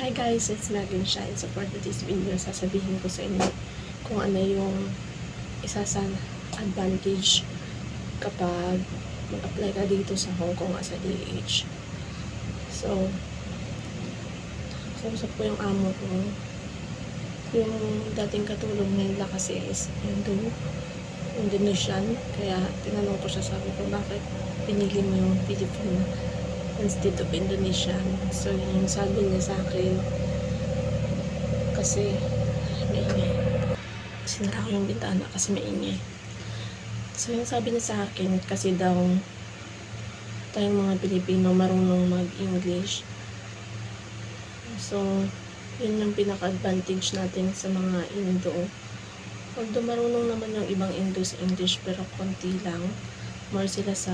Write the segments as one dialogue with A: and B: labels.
A: Hi guys, it's Megan Shine. So for this video, sasabihin ko sa inyo kung ano yung isa sa advantage kapag mag-apply ka dito sa Hong Kong as a DH. So, kausap ko yung amo ko. Yung dating katulong nila kasi is Indo, Indonesian. Kaya tinanong ko siya, sabi ko, bakit pinili mo yung Filipino instead of Indonesian? So, yung sabi niya sa akin, kasi may ingay. Sinara ko yung bintana kasi may ingay. So, yung sabi niya sa akin, kasi daw, tayong mga Pilipino marunong mag-English. So, yun yung pinaka-advantage natin sa mga Indo. Although marunong naman yung ibang Indo sa English, pero konti lang. More sila sa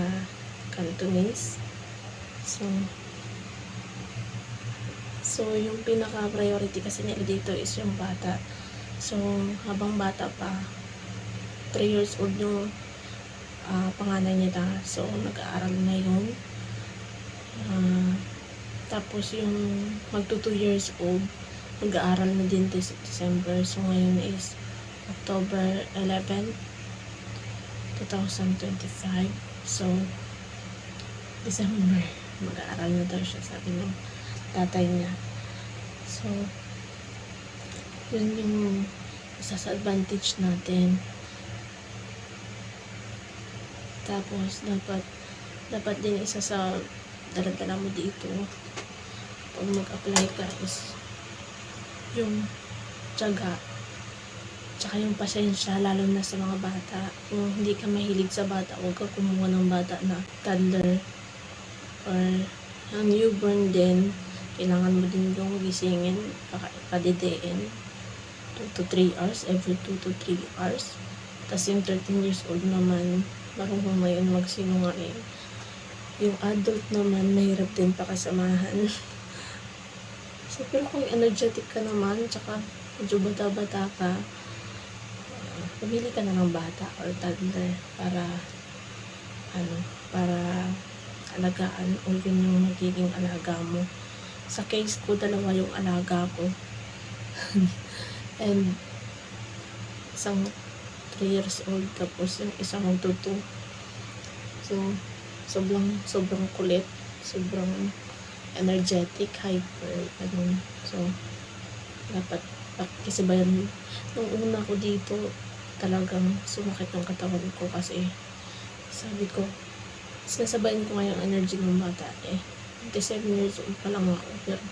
A: Cantonese. So, so yung pinaka-priority kasi nila dito is yung bata. So, habang bata pa, 3 years old yung ah, panganay nila. So, nag-aaral na yun. Ah, tapos yung magto 2 years old, mag-aaral na din this December. So, ngayon is October 11, 2025. So, December, mag-aaral na daw siya, sabi ng tatay niya. So, yun yung isa sa advantage natin. Tapos, dapat, dapat din isa sa daladala mo dito pag mag-apply ka is yung tiyaga tsaka yung pasensya lalo na sa mga bata kung hindi ka mahilig sa bata huwag ka kumuha ng bata na toddler or ang newborn din kailangan mo din yung gisingin padidiin 2 to 3 hours every 2 to 3 hours. Tapos yung 13 years old naman marunong na yun magsinungaling. Yung adult naman mahirap din pakasamahan. So pero kung energetic ka naman tsaka medyo bata-bata ka uh, pumili ka na ng bata or toddler para ano para alagaan o yun yung magiging alaga mo. Sa case ko dalawa yung alaga ko. And isang 3 years old tapos yung isang magtuto so sobrang sobrang kulit sobrang energetic hyper ganun. So dapat pakisibayan. Nung una ko dito talagang sumakit ang katawan ko kasi sabi ko sinasabayan ko nga yung energy ng bata eh 27 years old pa lang ako pero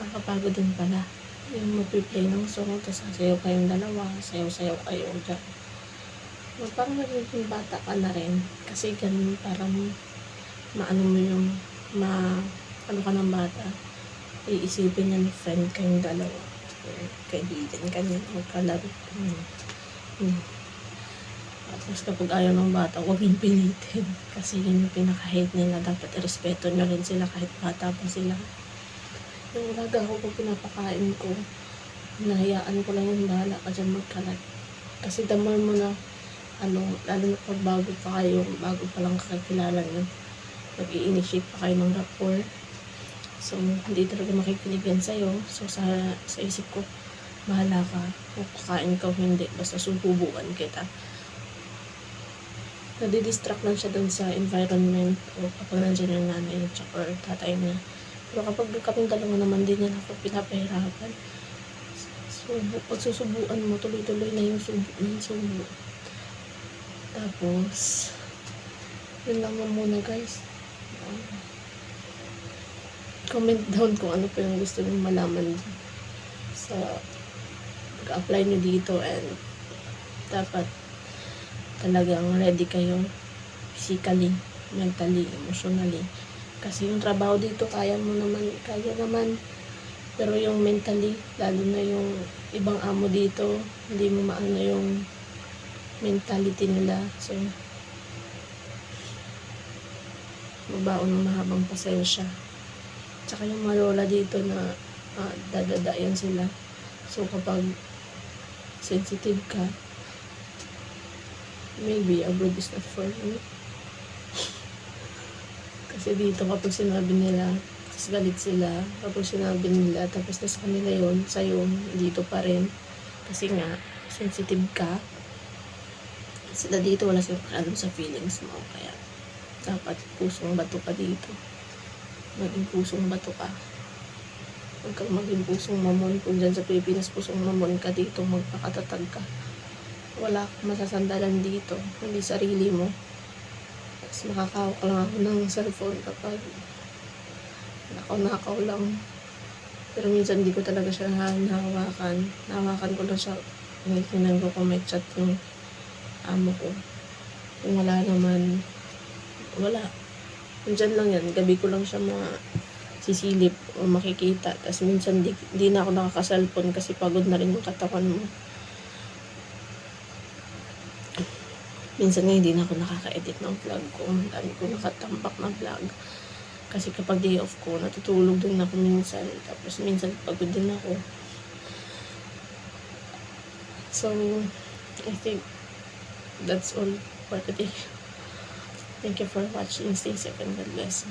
A: nakakapagod din pala yung mag-play ng song tapos sasayaw kayong dalawa sayaw-sayaw kayo dyan No, parang nagiging bata ka na rin. Kasi ganun, parang maano mo yung ma ano ka ng bata. Iisipin niya na friend kayong dalawa. Kaibigan ka niya. Magkalaro. Hmm. Hmm. Tapos kapag ayaw ng bata, huwag yung pilitin. Kasi yun yung pinaka-hate nila. Dapat irespeto nyo rin sila kahit bata pa sila. Yung alaga ko kung pinapakain ko, nahayaan ko lang yung bahala ka dyan magkalat. Kasi more mo na ano, lalo na pag bago pa kayo, bago pa lang kakilala nyo, nag-i-initiate pa kayo ng rapport. So, hindi talaga makikinig yan sa'yo. So, sa, sa isip ko, bahala ka. Kung kakain ka o hindi, basta sububuan kita. Nadidistract lang siya dun sa environment o kapag nandiyan yung nanay niya or tatay niya. Pero kapag kaming dalawa naman din yan ako pinapahirapan. So, pag susubuan mo, tuloy-tuloy na yung subo ng subo. Tapos, yun lang muna guys. Comment down kung ano pa yung gusto nyo malaman sa pag-apply nyo dito and dapat talagang ready kayo physically, mentally, emotionally. Kasi yung trabaho dito, kaya mo naman, kaya naman. Pero yung mentally, lalo na yung ibang amo dito, hindi mo maano yung mentality nila. So, mabaon ng mahabang pasensya. Tsaka yung mga lola dito na ah, dadadayan sila. So, kapag sensitive ka, maybe abroad is not for you. Kasi dito kapag sinabi nila, Tapos galit sila kapag sinabi nila. Tapos nasa kanila yun, sa'yo, dito pa rin. Kasi nga, sensitive ka. Sila dito, wala silang alam sa feelings mo. Kaya, dapat pusong bato ka dito. Maging pusong bato ka. Huwag kang maging pusong mamon. Kung dyan sa Pilipinas, pusong mamon ka dito, magpakatatag ka. Wala kang masasandalan dito. Hindi sarili mo. Tapos makakawak lang ako ng cellphone kapag nakaw-nakaw lang. Pero minsan hindi ko talaga siya nahawakan. Nahawakan ko lang siya. Tinitingnan ko may chat yung amo ko. Kung wala naman, wala. Nandyan lang yan. Gabi ko lang siya mga sisilip o makikita. Tapos minsan di, di na ako nakaka-cellphone kasi pagod na rin yung katawan mo. Minsan nga hindi na ako nakaka-edit ng vlog ko. Ang dami ko nakatambak na vlog. Kasi kapag day off ko, natutulog din ako minsan. Tapos minsan pagod din ako. So, I think that's all for today. Thank you for watching. Stay safe and God bless.